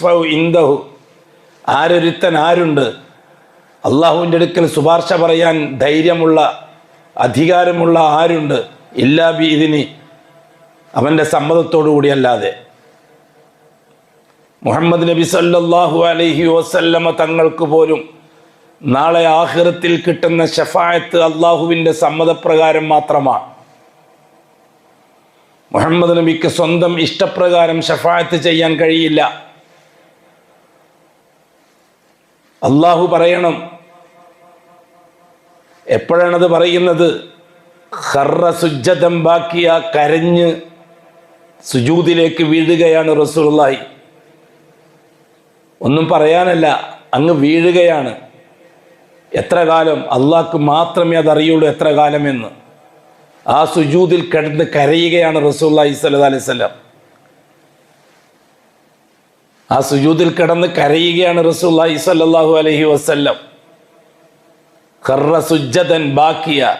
യശ്ഫൗ ഇന്ദഹു. ആരൊരുത്തൻ ആരുണ്ട്? അള്ളാഹുവിന്റെ അടുക്കൽ ശുപാർശ പറയാൻ ധൈര്യമുള്ള അധികാരമുള്ള ആരുണ്ട്? ഇല്ലാ ബി ഇതിന് അവന്റെ സമ്മതത്തോടു കൂടിയല്ലാതെ മുഹമ്മദ് നബി സല്ലാഹു അലൈഹി വസല്ലമ തങ്ങൾക്ക് പോലും നാളെ ആഖിറത്തിൽ കിട്ടുന്ന ഷഫായത്ത് അള്ളാഹുവിന്റെ സമ്മതപ്രകാരം മാത്രമാണ്. മുഹമ്മദ് നബിക്ക് സ്വന്തം ഇഷ്ടപ്രകാരം ഷഫായത്ത് ചെയ്യാൻ കഴിയില്ല. അള്ളാഹു പറയണം. എപ്പോഴാണത് പറയുന്നത്? ഹർറ സുജ്ജതം ബാക്കിയ കരഞ്ഞ് സുജൂതിലേക്ക് വീഴുകയാണ് റസൂലുള്ളാഹി. ഒന്നും പറയാനല്ല അങ്ങ് വീഴുകയാണ്. എത്ര കാലം? അള്ളാഹ്ക്ക് മാത്രമേ അതറിയുള്ളൂ എത്ര കാലമെന്ന്. ആ സുജൂതിൽ കിടന്ന് കരയുകയാണ് റസൂള്ളി സ്വല്ലല്ലാഹി അലൈഹി ആ സുജൂതിൽ കിടന്ന് കരയുകയാണ് റസൂല്ലാഹി സല്ലാഹു അലൈഹി വസല്ലം. ഖർറ സുജ്ജതൻ ബാക്കിയ.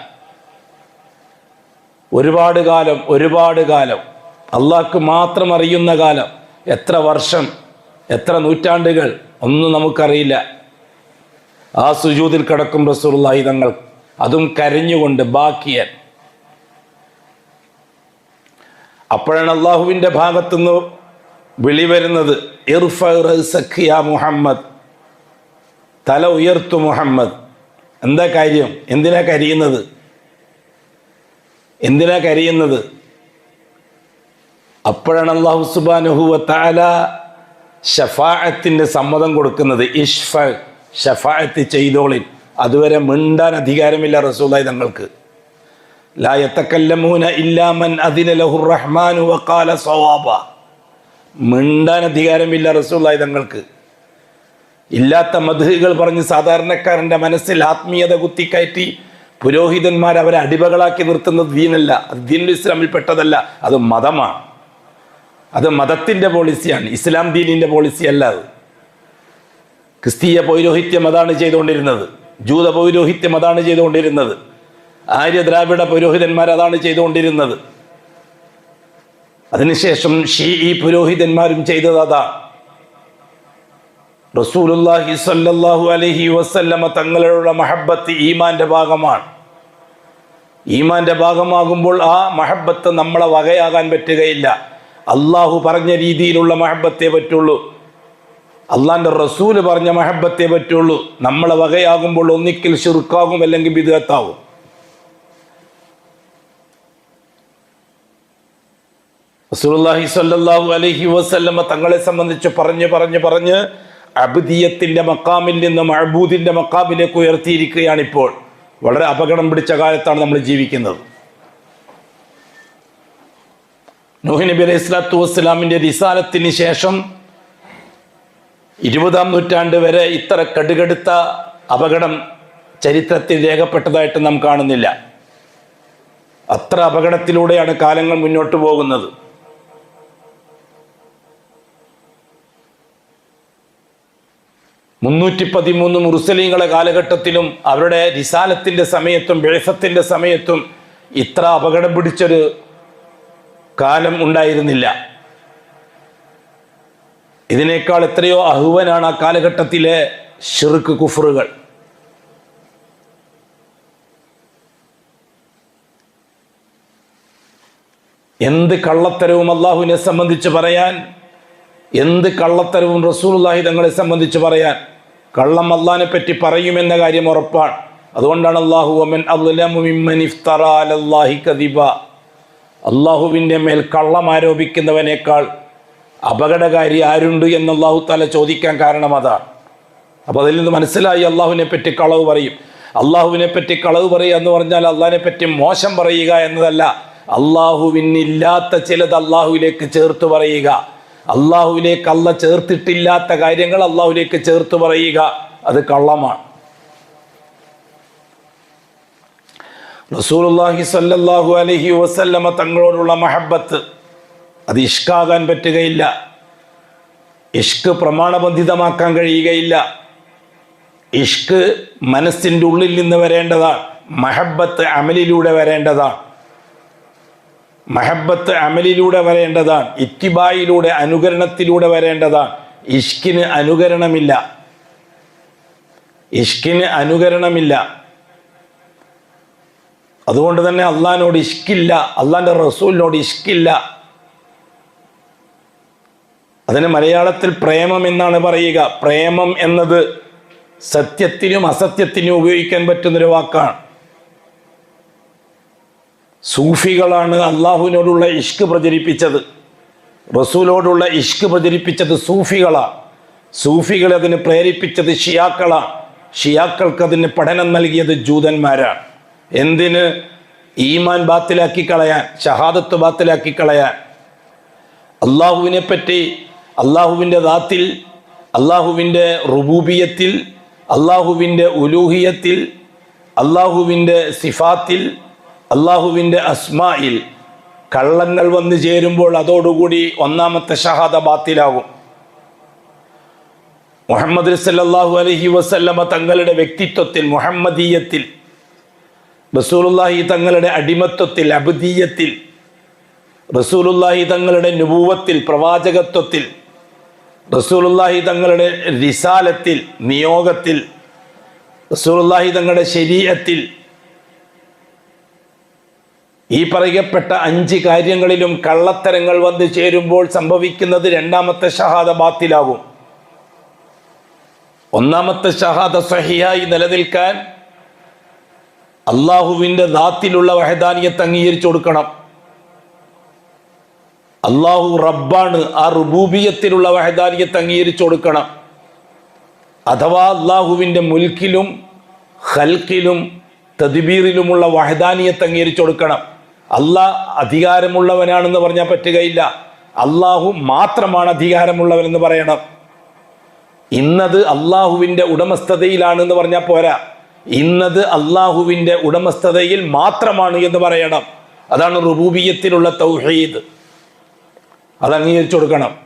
ഒരുപാട് കാലം ഒരുപാട് കാലം. അള്ളാഹ്ക്ക് മാത്രം അറിയുന്ന കാലം. എത്ര വർഷം എത്ര നൂറ്റാണ്ടുകൾ ഒന്നും നമുക്കറിയില്ല. ആ സുജൂതിൽ കിടക്കും റസൂലുള്ളാഹി തങ്ങൾ. അതും കരഞ്ഞുകൊണ്ട് ബാക്കിയൻ. അപ്പോഴാണ് അള്ളാഹുവിന്റെ ഭാഗത്തുനിന്ന് വിളി വരുന്നത് ഇർഫ റഅ്സക മുഹമ്മദ്. തല ഉയർത്തു മുഹമ്മദ്. എന്താ കാര്യം? എന്തിനാ കരിയുന്നത്? എന്തിനാ കരിയുന്നത്? അപ്പോഴാണ് അള്ളാഹു സുബാനുഹുവ താല ഷഫായത്തിന്റെ സമ്മതം കൊടുക്കുന്നത്. ഇഷ്ഫ ഷഫായത്ത് ചെയ്തോളിൻ. അതുവരെ മിണ്ടാൻ അധികാരമില്ല റസൂലായി തങ്ങൾക്ക്. ലായത്തക്കല്ലമൂന ഇല്ലാമൻ അതിന ലഹുറഹ്മാനുവ റഹ്മാനു വക്കാല സവാബ. മിണ്ടാൻ അധികാരമില്ല റസൂള്ളായി തങ്ങൾക്ക്. ഇല്ലാത്ത മധുകൾ പറഞ്ഞ് സാധാരണക്കാരന്റെ മനസ്സിൽ ആത്മീയത കുത്തിക്കയറ്റി പുരോഹിതന്മാർ അവരെ അടിമകളാക്കി നിർത്തുന്നത് ദീനല്ല. അത് ദീനുൽ ഇസ്ലാമിൽ പെട്ടതല്ല. അത് മതമാണ്. അത് മതത്തിന്റെ പോളിസിയാണ്. ഇസ്ലാം ദീനിന്റെ പോളിസി അല്ല അത്. ക്രിസ്തീയ പൗരോഹിത്യം അതാണ് ചെയ്തുകൊണ്ടിരുന്നത്. ജൂത പൗരോഹിത്യം അതാണ് ചെയ്തുകൊണ്ടിരുന്നത്. ആര്യ ദ്രാവിഡ പുരോഹിതന്മാർ അതാണ് ചെയ്തുകൊണ്ടിരുന്നത്. അതിനുശേഷം ഷീ ഈ പുരോഹിതന്മാരും ചെയ്തത് അതാണ് റസൂലുല്ലാഹി സല്ലല്ലാഹു അലൈഹി വസല്ലമ തങ്ങളുടെ മഹബത്ത് ഈമാന്റെ ഭാഗമാണ്. ഈമാന്റെ ഭാഗമാകുമ്പോൾ ആ മഹബത്ത് നമ്മളെ വകയാകാൻ പറ്റുകയില്ല. അള്ളാഹു പറഞ്ഞ രീതിയിലുള്ള മഹബത്തെ പറ്റുള്ളൂ. അള്ളാന്റെ റസൂൽ പറഞ്ഞ മഹബത്തെ പറ്റുള്ളൂ. നമ്മളെ വകയാകുമ്പോൾ ഒന്നിക്കൽ ഷിർക്കാകും അല്ലെങ്കിൽ ബിദത്താവും റസൂലുള്ളാഹി സ്വല്ലല്ലാഹു അലൈഹി വസല്ലമ തങ്ങളെ സംബന്ധിച്ച് പറഞ്ഞു പറഞ്ഞു പറഞ്ഞ് അബ്ദിയത്തിന്റെ മക്കാമിൽ നിന്ന് മഅബൂദിന്റെ മക്കാമിലേക്ക് ഉയർത്തിയിരിക്കുകയാണ് ഇപ്പോൾ. വളരെ അപകടം പിടിച്ച കാലത്താണ് നമ്മൾ ജീവിക്കുന്നത്. നൂഹ് നബി അലൈഹി സ്വലാത്തു വസ്സലാമിന്റെ റിസാലത്തിന് ശേഷം ഇരുപതാം നൂറ്റാണ്ട് വരെ ഇത്ര കടുകടുത്ത അപകടം ചരിത്രത്തിൽ രേഖപ്പെട്ടതായിട്ട് നാം കാണുന്നില്ല. അത്ര അപകടത്തിലൂടെയാണ് കാലങ്ങൾ മുന്നോട്ട് പോകുന്നത്. മുന്നൂറ്റി പതിമൂന്ന് മുറുസലീങ്ങളെ കാലഘട്ടത്തിലും അവരുടെ റിസാലത്തിന്റെ സമയത്തും വിഴസത്തിന്റെ സമയത്തും ഇത്ര അപകടം പിടിച്ചൊരു കാലം ഉണ്ടായിരുന്നില്ല. ഇതിനേക്കാൾ എത്രയോ അഹുവനാണ് ആ കാലഘട്ടത്തിലെ ഷിർക്ക് കുഫറുകൾ. എന്ത് കള്ളത്തരവും അള്ളാഹുവിനെ സംബന്ധിച്ച് പറയാൻ എന്ത് കള്ളത്തരവും റസൂൽ തങ്ങളെ സംബന്ധിച്ച് പറയാൻ കള്ളം അള്ളാഹിനെ പറ്റി പറയുമെന്ന കാര്യം ഉറപ്പാണ്. അതുകൊണ്ടാണ് അള്ളാഹു കദിബ. അള്ളാഹുവിന്റെ മേൽ കള്ളം ആരോപിക്കുന്നവനേക്കാൾ അപകടകാരി ആരുണ്ട് എന്ന് അള്ളാഹു താല ചോദിക്കാൻ കാരണം അതാണ്. അപ്പോൾ അതിൽ നിന്ന് മനസ്സിലായി അള്ളാഹുവിനെ പറ്റി കളവ് പറയും. അള്ളാഹുവിനെ പറ്റി കളവ് പറയുക എന്ന് പറഞ്ഞാൽ അള്ളാഹിനെ പറ്റി മോശം പറയുക എന്നതല്ല. അള്ളാഹുവിനില്ലാത്ത ചിലത് അള്ളാഹുവിലേക്ക് ചേർത്ത് പറയുക. അള്ളാഹുവിലേക്ക് അല്ല ചേർത്തിട്ടില്ലാത്ത കാര്യങ്ങൾ അള്ളാഹുലേക്ക് ചേർത്ത് പറയുക അത് കള്ളമാണ്. റസൂലുള്ളാഹി സല്ലല്ലാഹു അലഹി വസല്ലമ തങ്ങളോടുള്ള മഹബത്ത് അത് ഇഷ്കാകാൻ പറ്റുകയില്ല. ഇഷ്ക് പ്രമാണബന്ധിതമാക്കാൻ കഴിയുകയില്ല. ഇഷ്ക് മനസ്സിന്റെ ഉള്ളിൽ നിന്ന് വരേണ്ടതാണ്. മഹബത്ത് അമലിലൂടെ വരേണ്ടതാണ്. മഹബത്ത് അമലിലൂടെ വരേണ്ടതാണ് ഇത്തിബായിലൂടെ അനുകരണത്തിലൂടെ വരേണ്ടതാണ്. ഇഷ്കിന് അനുകരണമില്ല. ഇഷ്കിന് അനുകരണമില്ല. അതുകൊണ്ട് തന്നെ അള്ളഹാനോട് ഇഷ്കില്ല അള്ളാന്റെ റസൂലിനോട് ഇഷ്കില്ല. അതിന് മലയാളത്തിൽ പ്രേമം എന്നാണ് പറയുക. പ്രേമം എന്നത് സത്യത്തിനും അസത്യത്തിനും ഉപയോഗിക്കാൻ പറ്റുന്നൊരു വാക്കാണ്. സൂഫികളാണ് അള്ളാഹുവിനോടുള്ള ഇഷ്ക് പ്രചരിപ്പിച്ചത്. റസൂലോടുള്ള ഇഷ്ക് പ്രചരിപ്പിച്ചത് സൂഫികളാണ് സൂഫികളെ അതിന് പ്രേരിപ്പിച്ചത് ഷിയാക്കളാണ് ഷിയാക്കൾക്ക് അതിന് പഠനം നൽകിയത് ജൂതന്മാരാണ് എന്തിന്? ഈമാൻ ബാത്തിലാക്കി കളയാൻ ഷഹാദത്ത് ബാത്തിലാക്കി കളയാൻ. അള്ളാഹുവിനെ പറ്റി അള്ളാഹുവിന്റെ ദാത്തിൽ അള്ളാഹുവിന്റെ റുബൂബിയത്തിൽ അള്ളാഹുവിന്റെ ഉലൂഹിയത്തിൽ അള്ളാഹുവിന്റെ സിഫാത്തിൽ അള്ളാഹുവിന്റെ അസ്മായിൽ കള്ളങ്ങൾ വന്നു ചേരുമ്പോൾ അതോടുകൂടി ഒന്നാമത്തെ ഷഹാദ ബാത്തിലാകും. മുഹമ്മദ് സല്ലാഹു അലഹി വസല്ലമ തങ്ങളുടെ വ്യക്തിത്വത്തിൽ മുഹമ്മദീയത്തിൽ റസൂലുള്ളാഹി തങ്ങളുടെ അടിമത്വത്തിൽ അബുദീയത്തിൽ റസൂലുല്ലാഹി തങ്ങളുടെ നുപൂവത്തിൽ പ്രവാചകത്വത്തിൽ റസൂലുല്ലാഹി തങ്ങളുടെ റിസാലത്തിൽ നിയോഗത്തിൽ റസൂലുല്ലാഹി തങ്ങളുടെ ശരീരത്തിൽ ഈ പറയപ്പെട്ട അഞ്ച് കാര്യങ്ങളിലും കള്ളത്തരങ്ങൾ വന്നു ചേരുമ്പോൾ സംഭവിക്കുന്നത് രണ്ടാമത്തെ ഷഹാദ ബാത്തിലാകും ഒന്നാമത്തെ ഷഹാദ സഹിയായി നിലനിൽക്കാൻ അള്ളാഹുവിന്റെ ദാത്തിലുള്ള വഹദാനിയത്ത് അംഗീകരിച്ചു കൊടുക്കണം. അള്ളാഹു റബ്ബാണ് ആ റുബൂബിയത്തിലുള്ള വഹദാനിയത്ത് അംഗീകരിച്ചു കൊടുക്കണം. അഥവാ അള്ളാഹുവിന്റെ മുൽക്കിലും ഹൽക്കിലും തദ്ബീറിലുമുള്ള വഹദാനിയത്ത് അംഗീകരിച്ചു കൊടുക്കണം. അള്ളാഹ് അധികാരമുള്ളവനാണെന്ന് പറഞ്ഞാൽ പറ്റുകയില്ല. അള്ളാഹു മാത്രമാണ് അധികാരമുള്ളവനെന്ന് പറയണം. ഇന്നത് അള്ളാഹുവിന്റെ ഉടമസ്ഥതയിലാണെന്ന് പറഞ്ഞാൽ പോരാ. ഇന്നത് അള്ളാഹുവിന്റെ ഉടമസ്ഥതയിൽ മാത്രമാണ് എന്ന് പറയണം. അതാണ് റുബൂബിയത്തിലുള്ള തൗഹീദ്. അത് അംഗീകരിച്ചു കൊടുക്കണം.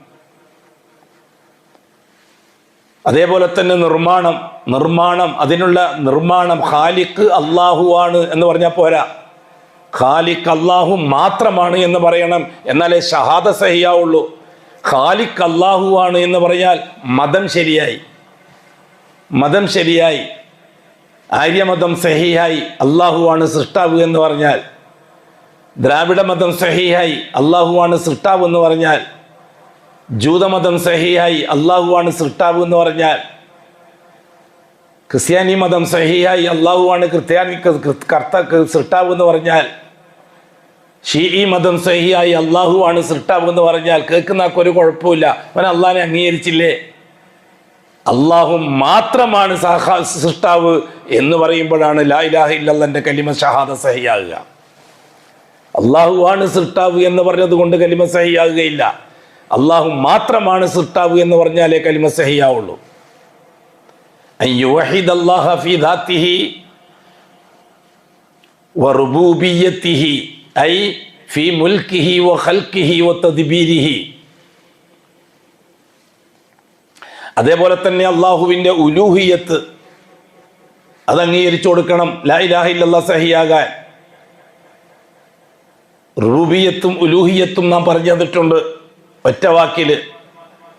അതേപോലെ തന്നെ നിർമ്മാണം. നിർമ്മാണം അതിനുള്ള നിർമ്മാണം ഖാലിഖ് അള്ളാഹു ആണ് എന്ന് പറഞ്ഞാൽ പോരാ. ഖാലിഖ് അള്ളാഹു മാത്രമാണ് എന്ന് പറയണം. എന്നാലേ ഷഹാദ സഹിയാവുള്ളൂ. ഖാലിഖ് അള്ളാഹു ആണ് എന്ന് പറഞ്ഞാൽ മതം ശരിയായി. മതം ശരിയായി. ആര്യമതം സഹിയായി അള്ളാഹു ആണ് സൃഷ്ടാവ് എന്ന് പറഞ്ഞാൽ. ദ്രാവിഡ മതം സഹിയായി അള്ളാഹു ആണ് സൃഷ്ടാവ് എന്ന് പറഞ്ഞാൽ. ജൂതമതം സഹിയായി അള്ളാഹു ആണ് സൃഷ്ടാവ് എന്ന് പറഞ്ഞാൽ. ക്രിസ്ത്യാനി മതം സഹിയായി അള്ളാഹു ആണ് ക്രിസ്ത്യാനി കർത്ത സൃഷ്ടാവ് എന്ന് പറഞ്ഞാൽ. ഷീഈ മതം സഹിയായി അള്ളാഹുവാണ് സൃഷ്ടാവെന്ന് പറഞ്ഞാൽ കേൾക്കുന്ന ഒരു കുഴപ്പമില്ല. അവൻ അള്ളാഹിനെ അംഗീകരിച്ചില്ലേ? അള്ളാഹു മാത്രമാണ് സൃഷ്ടാവ് എന്ന് പറയുമ്പോഴാണ് ലായിലാഹ ഇല്ലാന്റെ കലിമ ഷഹാദ സഹിയാകുക. അള്ളാഹുവാണ് സൃഷ്ടാവ് എന്ന് പറഞ്ഞത് കൊണ്ട് കലിമ സഹിയാകുകയില്ല. അള്ളാഹു മാത്രമാണ് സൃഷ്ടാവ് എന്ന് പറഞ്ഞാലേ കലിമ സഹിയാവുള്ളൂ. യുവഹിദ് ഐ ഫി മുൽക്കിഹി വ ഹൽക്കിഹി വ തദ്ബീരിഹി. അതേപോലെ തന്നെ അള്ളാഹുവിന്റെ ഉലൂഹിയത്ത് അത് അംഗീകരിച്ചു കൊടുക്കണം. ലായിലാഹില്ല സഹിയാകാൻ. റൂബിയത്തും ഉലൂഹിയത്തും നാം പറഞ്ഞു തന്നിട്ടുണ്ട് ഒറ്റ വാക്കിൽ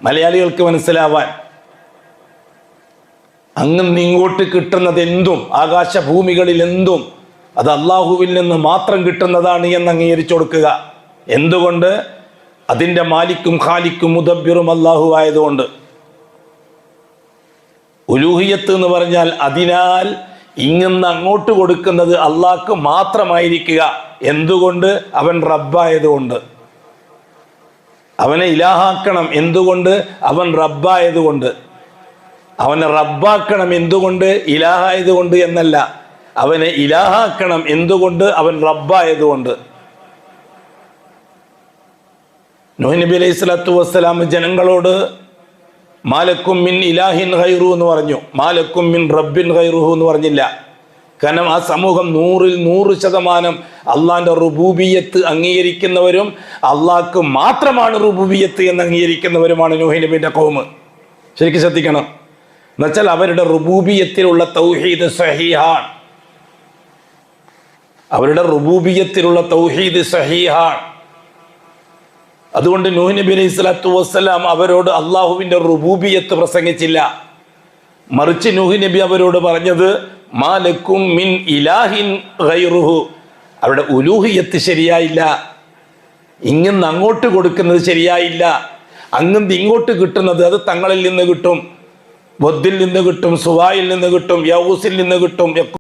മലയാളികൾക്ക് മനസ്സിലാവാൻ. അങ്ങും ഇങ്ങോട്ട് കിട്ടുന്നതെന്തും ആകാശഭൂമികളിൽ എന്തും അത് അള്ളാഹുവിൽ നിന്ന് മാത്രം കിട്ടുന്നതാണ് എന്ന് അംഗീകരിച്ചു കൊടുക്കുക. എന്തുകൊണ്ട്? അതിന്റെ മാലിക്കും ഖാലിക്കും മുദബ്ബിറും അള്ളാഹു ആയതുകൊണ്ട്. ഉലൂഹിയത്ത് എന്ന് പറഞ്ഞാൽ അതിനാൽ ഇങ്ങന്ന് അങ്ങോട്ട് കൊടുക്കുന്നത് അള്ളാഹ്ക്ക് മാത്രമായിരിക്കുക. എന്തുകൊണ്ട്? അവൻ റബ്ബായതുകൊണ്ട്. അവനെ ഇലാഹാക്കണം എന്തുകൊണ്ട്? അവൻ റബ്ബായതുകൊണ്ട്. അവനെ റബ്ബാക്കണം എന്തുകൊണ്ട്? ഇലാഹായതുകൊണ്ട് എന്നല്ല. അവനെ ഇലാഹാക്കണം എന്തുകൊണ്ട്? അവൻ റബ്ബായതുകൊണ്ട്. നൂഹ് നബി അലൈഹി സ്വലാത്തു വസ്സലാം ജനങ്ങളോട് മാലക്കും മിൻ ഇലാഹിൻ ഹൈറു എന്ന് പറഞ്ഞു. മാലക്കും മിൻ റബ്ബിൻ ഹൈറുഹു എന്ന് പറഞ്ഞില്ല. കാരണം ആ സമൂഹം നൂറിൽ നൂറ് ശതമാനം അള്ളാന്റെ റുബൂബിയത്ത് അംഗീകരിക്കുന്നവരും അള്ളാഹ്ക്ക് മാത്രമാണ് റുബൂബിയത്ത് എന്ന് അംഗീകരിക്കുന്നവരുമാണ് നൂഹി കോമ് ശരിക്കും ശ്രദ്ധിക്കണം. എന്നുവെച്ചാൽ അവരുടെ റുബൂബിയത്തിലുള്ള തൗഹീദ് സഹീഹാൻ അവരുടെ റുബൂബിയത്തിലുള്ള തൗഹീദ് സഹീഹാൻ അതുകൊണ്ട് നൂഹ് നബി അലൈഹി സ്വലാത്തു വസ്സലാം അവരോട് അള്ളാഹുവിന്റെ റുബൂബിയത്ത് പ്രസംഗിച്ചില്ല. മറിച്ച് നൂഹ് നബി അവരോട് പറഞ്ഞത് മാലക്കും മിൻ ഇലാഹിൻ ഗൈറുഹു. അവരുടെ ഉലൂഹിയത്ത് ശരിയായില്ല. ഇങ്ങിന്ന് അങ്ങോട്ട് കൊടുക്കുന്നത് ശരിയായില്ല. അങ്ങും ഇങ്ങോട്ട് കിട്ടുന്നത് അത് തങ്ങളിൽ നിന്ന് കിട്ടും. ബൊദ്ദിൽ നിന്ന് കിട്ടും സുവായിൽ നിന്ന് കിട്ടും യൗസിൽ നിന്ന് കിട്ടും